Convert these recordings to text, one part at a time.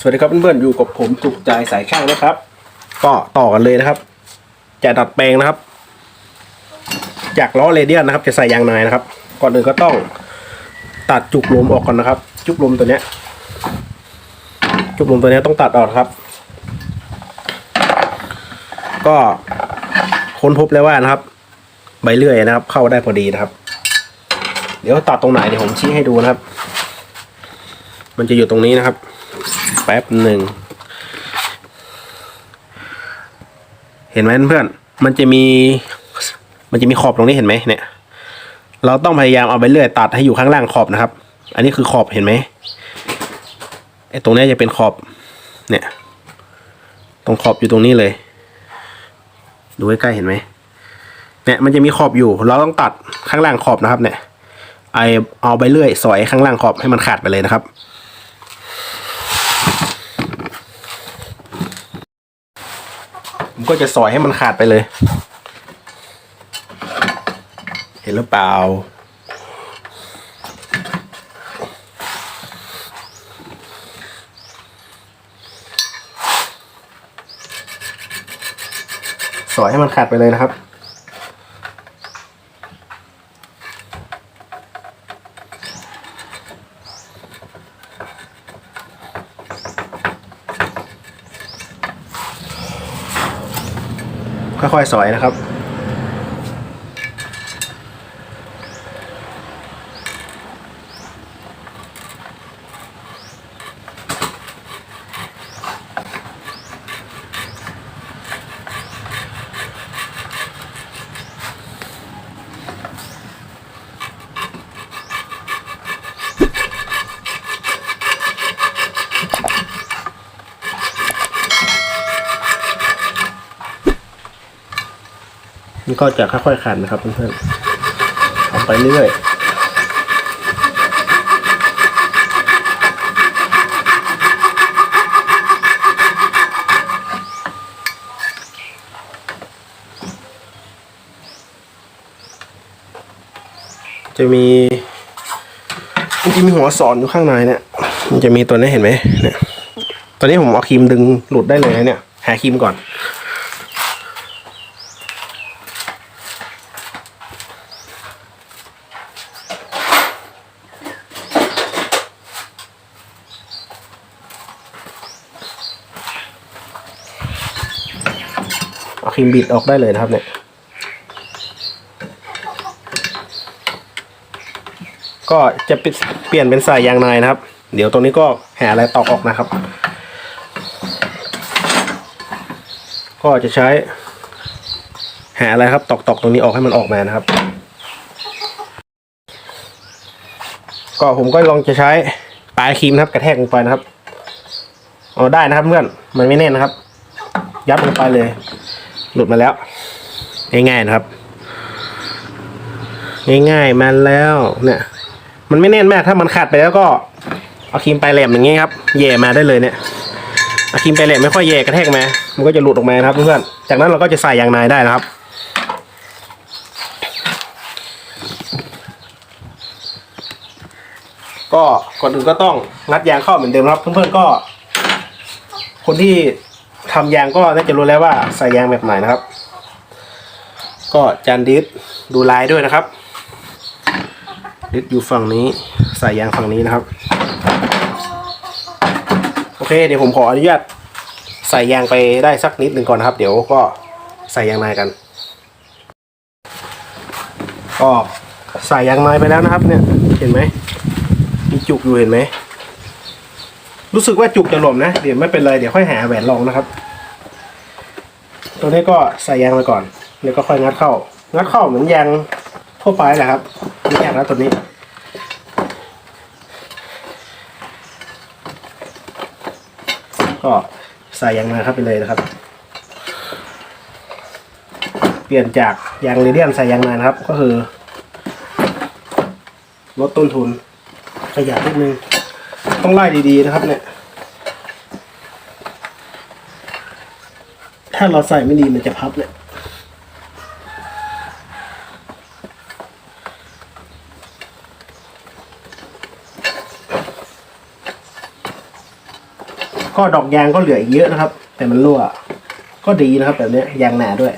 สวัสดีครับเพื่อนๆอยู่กับผมจุกใจสายช่างนะครับ ก็ต่อกันเลยนะครับ จะดัดแปลงนะครับ จากล้อเรเดียนนะครับ จะใส่ยางในนะครับ ก่อนอื่นก็ต้องตัดจุกลมออกก่อนนะครับ จุกลมตัวเนี้ย จุกลมตัวเนี้ยต้องตัดออกครับ ก็ค้นพบแล้วว่านะครับ ใบเลื่อยนะครับ เข้าได้พอดีนะครับ เดี๋ยวตัดตรงไหนเดี๋ยวผมชี้ให้ดูนะครับ มันจะอยู่ตรงนี้นะครับ แป๊บหนึ่ง เห็นไหมเพื่อน มันจะมี มันจะมีขอบตรงนี้เห็นไหมเนี่ย เราต้องพยายามเอาไปเลื่อยตัดให้อยู่ข้างล่างขอบนะครับ อันนี้คือขอบเห็นไหมไอ้ตรงนี้จะเป็นขอบ เนี่ย ตรงขอบอยู่ตรงนี้เลย ดูใกล้ๆเห็นไหมเนี่ยมันจะมีขอบอยู่ เราต้องตัดข้างล่างขอบนะครับ เนี่ยไอเอาไปเลื่อยสอยข้างล่างขอบให้มันขาดไปเลยนะครับ ผมก็จะสอยให้มันขาดไปเลย เห็นหรือเปล่า สอยให้มันขาดไปเลยนะครับ ค่อยๆสอยนะครับ นี่ก็จะค่อยๆขันนะครับเพื่อนๆทำไปเรื่อยจะมีมันจะมีหัวสอนอยู่ข้างในเนี่ยมันจะมีตัวนี้เห็นไหมเนี่ยตอนนี้ผมเอาครีมดึงหลุดได้เลยนะเนี่ยหาครีมก่อน เอาครีมบิดออกได้เลยนะครับเนี่ย ก็จะเปลี่ยนเป็นสายยางในนะครับ เดี๋ยวตรงนี้ก็แหาอะไรตอกออกนะครับ ก็จะใช้แหาอะไรครับตอกตอกตรงนี้ออกให้มันออกมานะครับ ก็ผมก็ลองจะใช้ปลายครีมนะครับ กระแทกลงไปนะครับเอาได้นะครับเพื่อน มันไม่แน่นนะครับ ยับลงไปเลย หลุดมาแล้ว ง่ายๆนะครับ ง่ายๆมาแล้วเนี่ย มันไม่แน่นมากถ้ามันขาดไปแล้วก็เอาครีมปลายแหลมอย่างงี้ครับแย่มาได้เลยเนี่ยเอาครีมปลายแหลมไม่ค่อยแย่กระแทกมามันก็จะหลุดออกมาครับเพื่อนๆจากนั้นเราก็จะใส่ยางในได้นะครับก็ก่อนอื่นก็ต้องงัดยางเข้าเหมือนเดิมนะครับ เพื่อนๆก็ คนที่ ทำยางก็น่าจะรู้แล้วว่าใส่ยางแบบไหนนะครับ ก็จานดิสดูลายด้วยนะครับ ดิสอยู่ฝั่งนี้ใส่ยางฝั่งนี้นะครับ โอเคเดี๋ยวผมขออนุญาตใส่ยางไปได้สักนิดหนึ่งก่อนนะครับ เดี๋ยวก็ใส่ยางในกัน ก็ใส่ยางในไปแล้วนะครับ เนี่ยเห็นไหมมีจุกอยู่เห็นไหมรู้สึกว่าจุกจะหล่มนะ เดี๋ยวไม่เป็นไร เดี๋ยวค่อยหาแหวนรองนะครับ ตัวนี้ก็ใส่ยางไปก่อน แล้วก็ค่อยงัดเข้า งัดเข้าเหมือนยางทั่วไปแหละครับไม่ยากนะตัวนี้ ก็ใส่ยางมาครับไปเลยนะครับ เปลี่ยนจากยางเรเดียนใส่ยางนานะครับ ก็คือลดต้นทุนประหยัดนิดนึง ต้องไล่ดีๆนะครับเนี่ย ถ้าเราใส่ไม่ดีมันจะพับเนี่ยก็ดอกยางก็เหลืออีกเยอะนะครับ แต่มันรั่ว ก็ดีนะครับ แบบนี้ยางหนาด้วย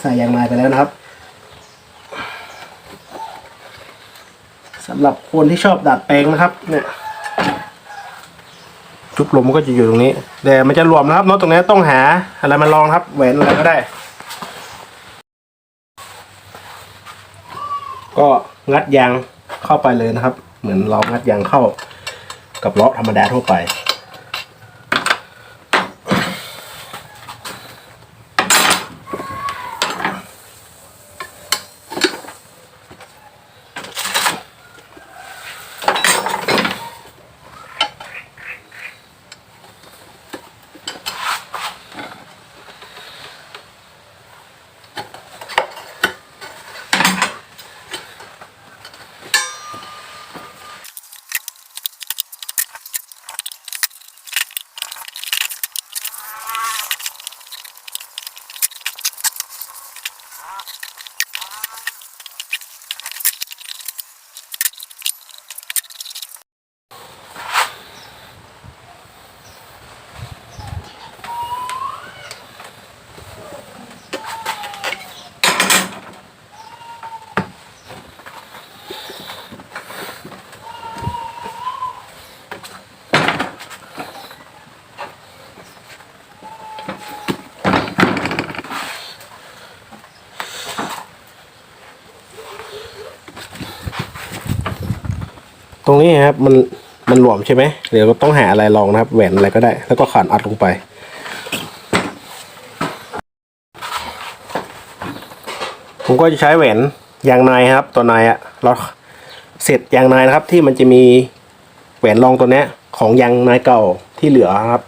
ใส่ยางในไปแล้วนะครับสำหรับคนที่ชอบดัดแปลงนะครับ เนี่ย จุบลมมันก็จะอยู่ตรงนี้แต่มันจะรวมนะครับเนาะตรงนี้ต้องหาอะไรมาลองครับแหวนอะไรก็ได้ ก็งัดยางเข้าไปเลยนะครับ เหมือนเรางัดยางเข้ากับล้อธรรมดาทั่วไป รงนี้ครับมันมันหลวมใช่ไหมเดี๋ยวต้องหาอะไรรองนะครับ แหวนอะไรก็ได้ แล้วก็ขานอัดลงไป ผมก็จะใช้แหวนยางในครับ ตัวในอะเราเสร็จยางในนะครับที่มันจะมีแหวนรองตัวเนี้ย ของยางในเก่าที่เหลือครับ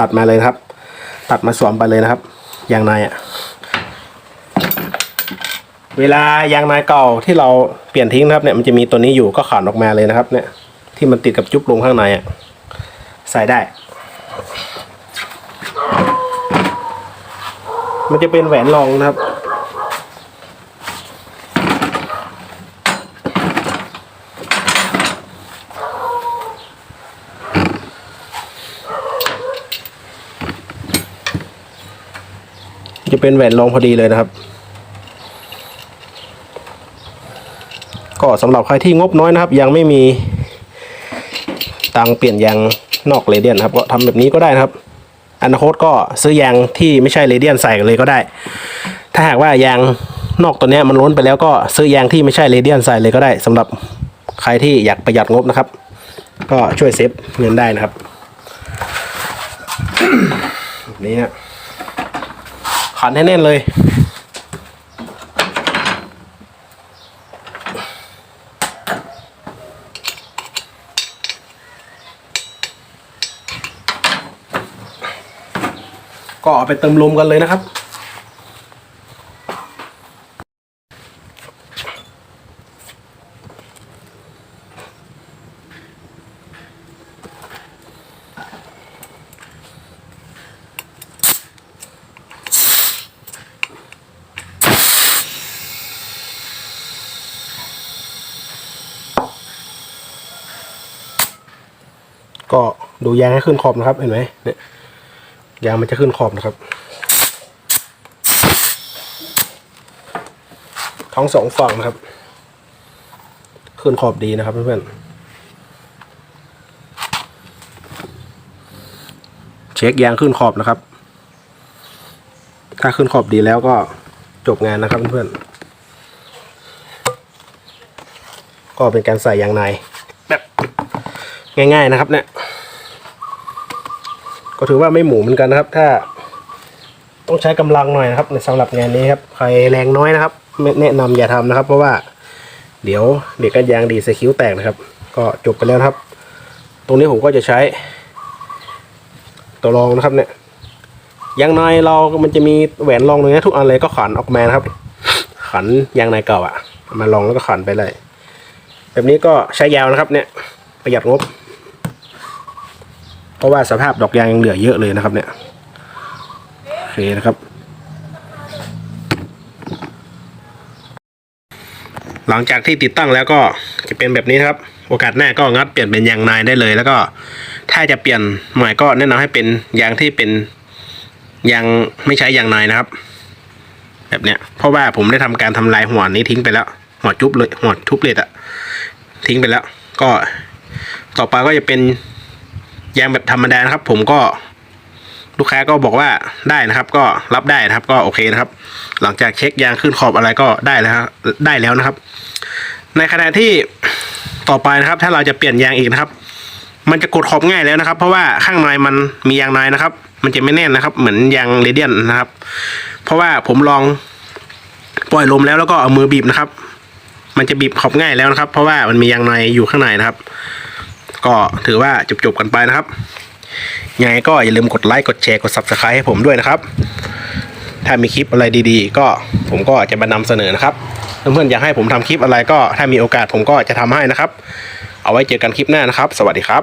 ตัดมาเลยครับ ตัดมาสวมไปเลยนะครับยางในอะ เวลายางนายเก่าที่เราเปลี่ยนทิ้งนะครับเนี่ยมันจะมีตัวนี้อยู่ก็ขานออกมาเลยนะครับ เนี่ย ที่มันติดกับจุ๊บลงข้างในอะใส่ได้ มันจะเป็นแหวนรองนะครับ จะเป็นแหวนรองพอดีเลยนะครับ ก็สำหรับใครที่งบน้อยนะครับ ยังไม่มีตังเปลี่ยนยางนอกเรเดียนครับก็ทำแบบนี้ก็ได้นะครับอนาคตก็ซื้อยางที่ไม่ใช่เรเดียนใส่เลยก็ได้ ถ้าหากว่ายางนอกตัวนี้มันล้นไปแล้วก็ซื้อยางที่ไม่ใช่เรเดียนใส่เลยก็ได้สำหรับใครที่อยากประหยัดงบนะครับ ก็ช่วยเซฟเงินได้นะครับนี้นะขันให้แน่นเลย ก็เอาไปเติมลมกันเลยนะครับ ก็ดูยางให้ขึ้นขอบนะครับเห็นไหมเนี่ย ยางมันจะขึ้นขอบนะครับ ทั้งสองฝั่งนะครับ ขึ้นขอบดีนะครับเพื่อนๆเช็คยางขึ้นขอบนะครับ ถ้าขึ้นขอบดีแล้วก็จบงานนะครับเพื่อนๆก็เป็นการใส่ยางในแบบง่าย ๆนะครับเนี่ย ก็ถือว่าไม่หมูเหมือนกันนะครับ ถ้า ต้องใช้กำลังหน่อยนะครับ ในสำหรับงานนี้ครับใครแรงน้อยนะครับแนะนำอย่าทำนะครับ เพราะว่าเดี๋ยวเด็กกันยางดีสคิ้วแตกนะครับ ก็จบไปแล้วครับ ตรงนี้ผมก็จะใช้ ตัวรองนะครับเนี่ยยางในเรามันจะมีแหวนรองตรงนี้ทุกอันเลยก็ขันออกมานะครับ ขันยางในเก่าอะเอามาลองแล้วก็ขันไปเลย แบบนี้ก็ใช้ยาวนะครับเนี่ย ประหยัดงบ เพราะว่าสภาพดอกยางยังเหลือเยอะเลยนะครับ เนี่ยโอเคนะครับ หลังจากที่ติดตั้งแล้วก็จะเป็นแบบนี้ครับ โอกาสหน้าก็งัดเปลี่ยนเป็นยางในได้เลย แล้วก็ถ้าจะเปลี่ยนใหม่ก็แนะนำให้เป็นยางที่เป็นยางไม่ใช้ยางในนะครับ แบบเนี้ยเพราะว่าผมได้ทำการทำลายหัวนี้ทิ้งไปแล้วหัวจุบเลยหัวทุบเลยอะทิ้งไปแล้ว ก็ต่อไปก็จะเป็น ยางแบบธรรมดานะครับ ผมก็ลูกค้าก็บอกว่าได้นะครับ ก็รับได้นะครับ ก็โอเคนะครับ หลังจากเช็คยางขึ้นขอบอะไรก็ได้แล้วครับได้แล้วนะครับ ในขณะที่ต่อไปนะครับ ถ้าเราจะเปลี่ยนยางอีกนะครับ มันจะกดขอบง่ายแล้วนะครับ เพราะว่าข้างในมันมียางในนะครับ มันจะไม่แน่นนะครับ เหมือนยางเรเดียนนะครับ เพราะว่าผมลองปล่อยลมแล้วแล้วก็เอามือบีบนะครับ มันจะบีบขอบง่ายแล้วนะครับ เพราะว่ามันมียางในอยู่ข้างในนะครับ ก็ถือว่าจบๆกันไปนะครับยังไงก็อย่าลืมกดไลค์กดแชร์กด subscribe ให้ผมด้วยนะครับ ถ้ามีคลิปอะไรดีๆ ก็ผมก็จะมานำเสนอนะครับ เพื่อนๆอยากให้ผมทำคลิปอะไรก็ถ้ามีโอกาสผมก็จะทำให้นะครับ เอาไว้เจอกันคลิปหน้านะครับ สวัสดีครับ